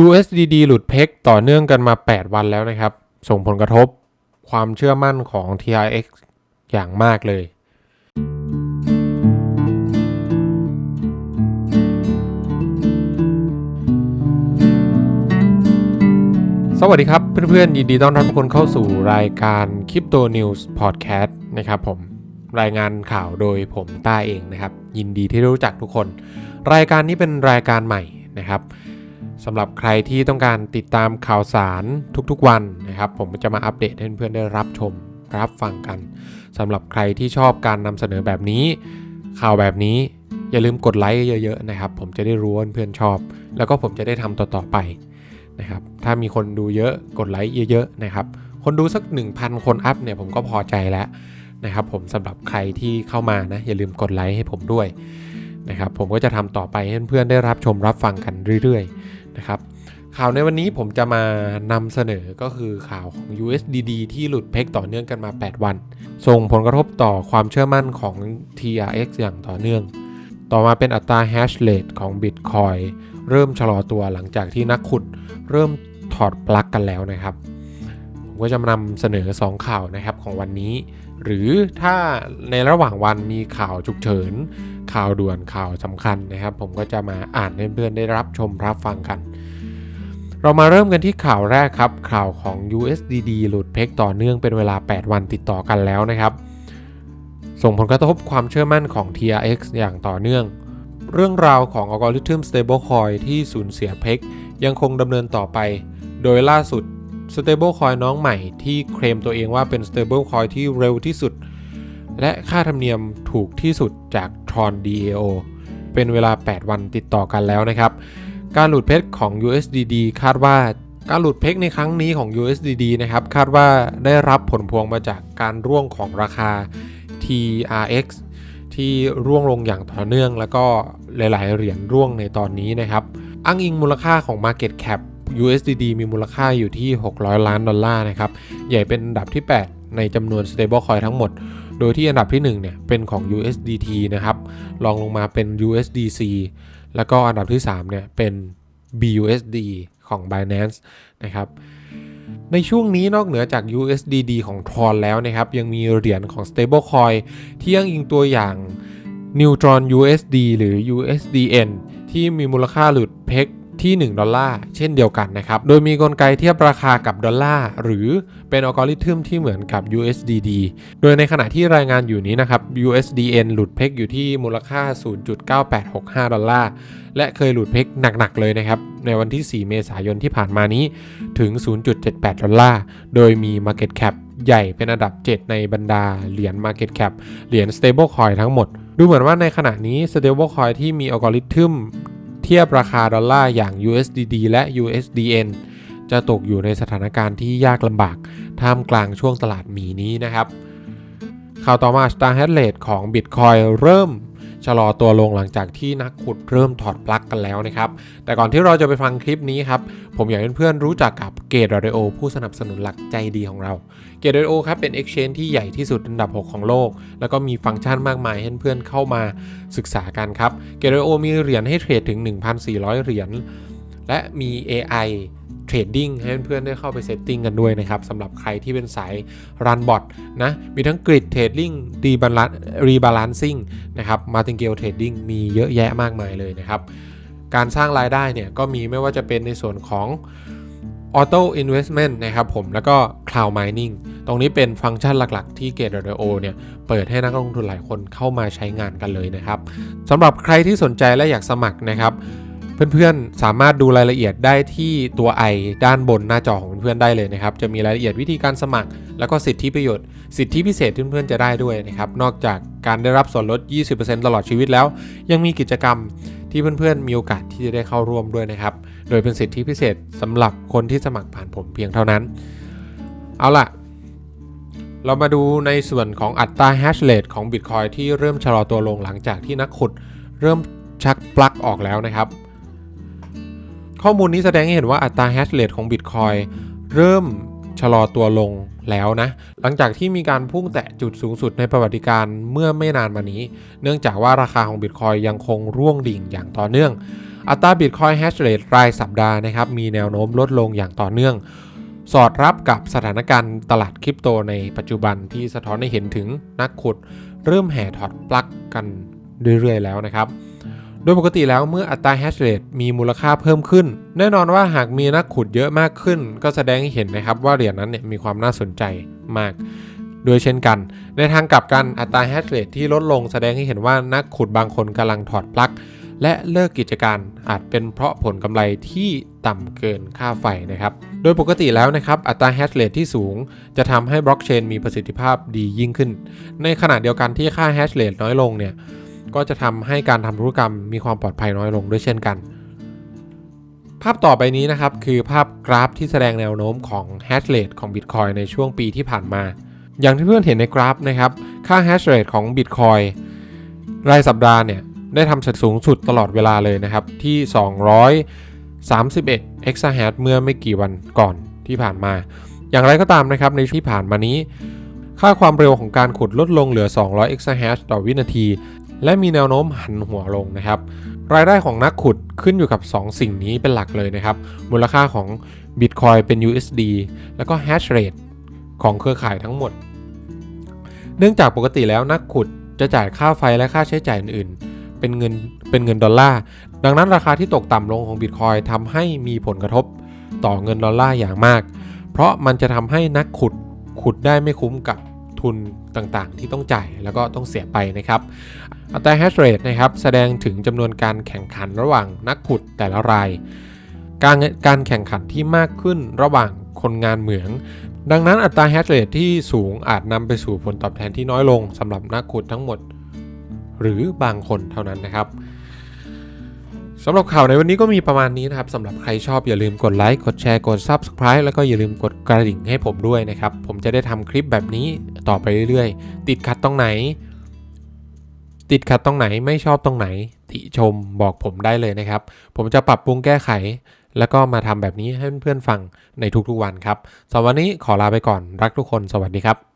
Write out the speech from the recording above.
USDD หลุดเพกต่อเนื่องกันมา 8 วันแล้วนะครับ ส่งผลกระทบความเชื่อมั่นของ TRX อย่างมากเลย สวัสดีครับเพื่อนๆยินดีต้อนรับทุกคนเข้าสู่รายการ Crypto News Podcast นะครับผมรายงานข่าวโดยผมต้าเองนะครับ ยินดีที่รู้จักทุกคน รายการนี้เป็นรายการใหม่นะครับ สำหรับใครที่ต้องการติดตามข่าวสารทุกๆวันนะครับ ผมจะมาอัปเดตให้เพื่อนๆได้รับชมรับฟังกันสำหรับใครที่ชอบการนำเสนอแบบนี้ ข่าวแบบนี้อย่าลืมกดไลค์เยอะๆนะครับ ผมจะได้รู้ว่าเพื่อนชอบ แล้วก็ผมจะได้ทำต่อๆไปนะครับถ้ามีคนดูเยอะกดไลค์เยอะๆนะครับคนดูสัก 1,000 คนอัพเนี่ยผมก็พอใจแล้วนะครับผมสำหรับใครที่เข้ามานะอย่าลืมกดไลค์ให้ผมด้วยนะครับผมก็จะทำต่อไปให้เพื่อนๆได้รับชมรับฟังกันเรื่อยๆ นะครับ ข่าวในวันนี้ผมจะมานำเสนอก็คือข่าวของ USDD ที่หลุดเพกต่อเนื่องกันมา 8 วัน ส่งผลกระทบต่อความเชื่อมั่นของ TRX อย่างต่อเนื่อง ต่อมาเป็นอัตรา hash rate ของ Bitcoin เริ่มชะลอตัวหลังจากที่นักขุดเริ่มถอดปลั๊กกันแล้วนะครับ ผมก็จะมานำเสนอ 2 ข่าวนะครับของวันนี้ หรือถ้าในระหว่างวันมีข่าวฉุกเฉิน ข่าวด่วนข่าวสำคัญนะครับ ผมก็จะมาอ่านให้เพื่อนได้รับชมรับฟังกัน เรามาเริ่มกันที่ข่าวแรกครับ ข่าวของ USDD หลุดเพกต่อเนื่องเป็นเวลา 8 วันติดต่อกันแล้วนะครับ ส่งผลกระทบความเชื่อมั่นของ TRX อย่างต่อเนื่องเรื่องราวของอัลกอริทึม stablecoin ที่สูญเสียเพกยังคงดำเนินต่อไป โดยล่าสุด stablecoin น้องใหม่ที่เคลมตัวเองว่าเป็น stablecoin ที่เร็วที่สุด และค่าธรรมเนียมถูกที่สุดจาก Tron DAO เป็นเวลา 8 วันติดต่อกันแล้วนะครับ การหลุดเพชรของ USDD คาดว่าการหลุดเพชรในครั้งนี้ของ USDD นะครับคาดว่าได้รับผลพวงมาจากการร่วงของราคา TRX ที่ร่วงลงอย่างต่อเนื่อง แล้วก็หลาย ๆ เหรียญร่วงในตอนนี้นะครับอ้างอิงมูลค่าของ Market Cap USDD มีมูลค่าอยู่ที่ 600 ล้านดอลลาร์นะครับ ใหญ่เป็นอันดับที่ 8 ในจำนวน stablecoin ทั้งหมด โดยที่อันดับที่1เนี่ยเป็นของ USDT นะครับรองลงมาเป็น USDC แล้วก็อันดับที่3เนี่ยเป็น BUSD ของ Binance นะครับในช่วงนี้นอกเหนือจาก USDD ของ Tron แล้วนะครับ ยังมีเหรียญของ stablecoin ที่ยังอิงตัวอย่าง Neutron USD หรือ USDN ที่มีมูลค่าหลุดเพก ที่1ดอลลาร์เช่นเดียวกันนะครับ โดยมีกลไกเทียบราคากับดอลลาร์หรือเป็นอัลกอริทึมที่เหมือนกับ USDD โดยในขณะที่รายงานอยู่นี้นะครับ USDN หลุดเพกอยู่ที่มูลค่า 0.9865 ดอลลาร์ และเคยหลุดเพกหนัก ๆ เลยนะครับ ในวันที่ 4 เมษายนที่ผ่านมานี้ถึง 0.78 ดอลลาร์ โดยมี Market Cap ใหญ่เป็นอันดับ 7 ในบรรดาเหรียญ Market Cap เหรียญ Stablecoin ทั้งหมด ดูเหมือนว่าในขณะนี้ Stablecoin ที่มีอัลกอริทึม ทียบราคาดอลลาร์อย่าง USDD และ USDN จะตกอยู่ในสถานการณ์ที่ยากลำบากท่ามกลางช่วงตลาดหมีนี้นะครับ ข่าวต่อมา Star h a s Rate ของ Bitcoin เริ่ม ชะลอตัวลงหลังจากที่นักขุดเริ่มถอดปลั๊กกันแล้วนะครับ แต่ก่อนที่เราจะไปฟังคลิปนี้ครับ ผมอยากให้เพื่อนๆรู้จักกับเกต Radio ผู้สนับสนุนหลักใจดีของเราเกต Radio ครับเป็น Exchange ที่ใหญ่ที่สุดอันดับ 6 ของโลก แล้วก็มีฟังก์ชันมากมายให้เพื่อนๆเข้ามาศึกษากันครับเกต Radio มีเหรียญให้เทรดถึง 1,400 เหรียญและมี AI เทรดดิ้งให้เพื่อนๆได้เข้าไปเซตติ้งกันด้วยนะครับสำหรับใครที่เป็นสายรันบอทนะ มีทั้งกริดเทรดดิ้งรีบาลานรีบาลานซิ่งนะครับมาติงเกลเทรดดิ้งมีเยอะแยะมากมายเลยนะครับ การสร้างรายได้เนี่ยก็มีไม่ว่าจะเป็นในส่วนของ Auto Investment นะครับผมแล้วก็ Cloud Mining ตรงนี้เป็นฟังก์ชันหลักๆ ที่ Gate Radio เนี่ยเปิดให้นักลงทุนหลายคนเข้ามาใช้งานกันเลยนะครับสำหรับใครที่สนใจและอยากสมัครนะครับ เพื่อนๆ สามารถดูรายละเอียดได้ที่ตัว i ด้านบนหน้าจอของเพื่อนๆได้เลยนะครับ จะมีรายละเอียดวิธีการสมัคร แล้วก็สิทธิประโยชน์ สิทธิพิเศษที่เพื่อนๆจะได้ด้วยนะครับ นอกจากการได้รับส่วนลด 20%ตลอดชีวิตแล้ว ยังมีกิจกรรมที่เพื่อนๆ มีโอกาสที่จะได้เข้าร่วมด้วยนะครับ โดยเป็นสิทธิพิเศษสำหรับคนที่สมัครผ่านผมเพียงเท่านั้น เอาล่ะ เรามาดูในส่วนของอัตรา hash rate ของ Bitcoin ที่เริ่มชะลอตัวลงหลังจากที่นักขุดเริ่มชักปลั๊กออกแล้วนะครับ ข้อมูลนี้แสดงให้เห็นว่าอัตรา hash rate ของ Bitcoin เริ่มชะลอตัวลงแล้วนะ หลังจากที่มีการพุ่งแตะจุดสูงสุดในประวัติการเมื่อไม่นานมานี้ เนื่องจากว่าราคาของ Bitcoin ยังคงร่วงดิ่งอย่างต่อเนื่อง อัตรา Bitcoin Hash Rate รายสัปดาห์นะครับมีแนวโน้มลดลงอย่างต่อเนื่อง สอดรับกับสถานการณ์ตลาดคริปโตในปัจจุบันที่สะท้อนให้เห็นถึงนักขุด เริ่มแห่ถอดปลั๊กกันเรื่อยๆแล้วนะครับ โดยปกติแล้วเมื่ออัตราแฮชเรทมีมูลค่าเพิ่มขึ้น แน่นอนว่าหากมีนักขุดเยอะมากขึ้น ก็แสดงให้เห็นนะครับว่าเหรียญนั้นเนี่ยมีความน่าสนใจมากโดยเช่นกัน ในทางกลับกันอัตราแฮชเรทที่ลดลงแสดงให้เห็นว่านักขุดบางคนกำลังถอดปลั๊กและเลิกกิจการอาจเป็นเพราะผลกำไรที่ต่ำเกินค่าไฟนะครับ โดยปกติแล้วนะครับ อัตราแฮชเรทที่สูง จะทำให้บล็อกเชนมีประสิทธิภาพดียิ่งขึ้น ในขณะเดียวกันที่ค่าแฮชเรทน้อยลงเนี่ย ก็จะทำให้การทำธุรกรรมมีความปลอดภัยน้อยลงด้วยเช่นกัน ภาพต่อไปนี้นะครับคือภาพกราฟที่แสดงแนวโน้มของแฮชเรทของ Bitcoin ในช่วงปีที่ผ่านมา อย่างที่เพื่อนเห็นในกราฟนะครับ ค่าแฮชเรทของ Bitcoin รายสัปดาห์เนี่ย ได้ทำสูงสุดตลอดเวลาเลยนะครับ ที่ 231 exahash เมื่อไม่กี่วันก่อนที่ผ่านมา อย่างไรก็ตามนะครับในที่ผ่านมานี้ ค่าความเร็วของการขุดลดลงเหลือ 200 exahash ต่อวินาที และมีแนวโน้มหันหัวลงนะครับ รายได้ของนักขุดขึ้นอยู่กับ 2 สิ่งนี้เป็นหลักเลยนะครับ มูลค่าของ Bitcoin เป็น USD แล้วก็ hash rate ของเครือข่ายทั้งหมด เนื่องจากปกติแล้วนักขุดจะจ่ายค่าไฟและค่าใช้จ่ายอื่นๆ เป็นเงินเป็นเงินดอลลาร์ ดังนั้นราคาที่ตกต่ำลงของ Bitcoin ทำให้มีผลกระทบต่อเงินดอลลาร์อย่างมาก เพราะมันจะทำให้นักขุดขุดได้ไม่คุ้มกับ ทุนต่างๆ ที่ต้องจ่ายแล้วก็ต้องเสียไปนะครับ อัตรา hash rate นะครับแสดงถึงจำนวนการแข่งขันระหว่างนักขุดแต่ละราย การการแข่งขันที่มากขึ้นระหว่างคนงานเหมือง ดังนั้นอัตรา hash rate ที่สูงอาจนำไปสู่ผลตอบแทนที่น้อยลงสำหรับนักขุดทั้งหมด หรือบางคนเท่านั้นนะครับ สำหรับข่าวในวันนี้ก็มีประมาณนี้นะครับสำหรับใครชอบอย่าลืมกดไลค์กดแชร์กด Subscribe แล้วก็อย่าลืมกดกระดิ่งให้ผมด้วยนะครับ ผมจะได้ทำคลิปแบบนี้ต่อไปเรื่อยๆ ติดขัดตรงไหน ติดขัดตรงไหนไม่ชอบตรงไหน ติชมบอกผมได้เลยนะครับ ผมจะปรับปรุงแก้ไข แล้วก็มาทำแบบนี้ให้เพื่อนๆฟังในทุกๆวันครับสำหรับวันนี้ขอลาไปก่อนรักทุกคนสวัสดีครับ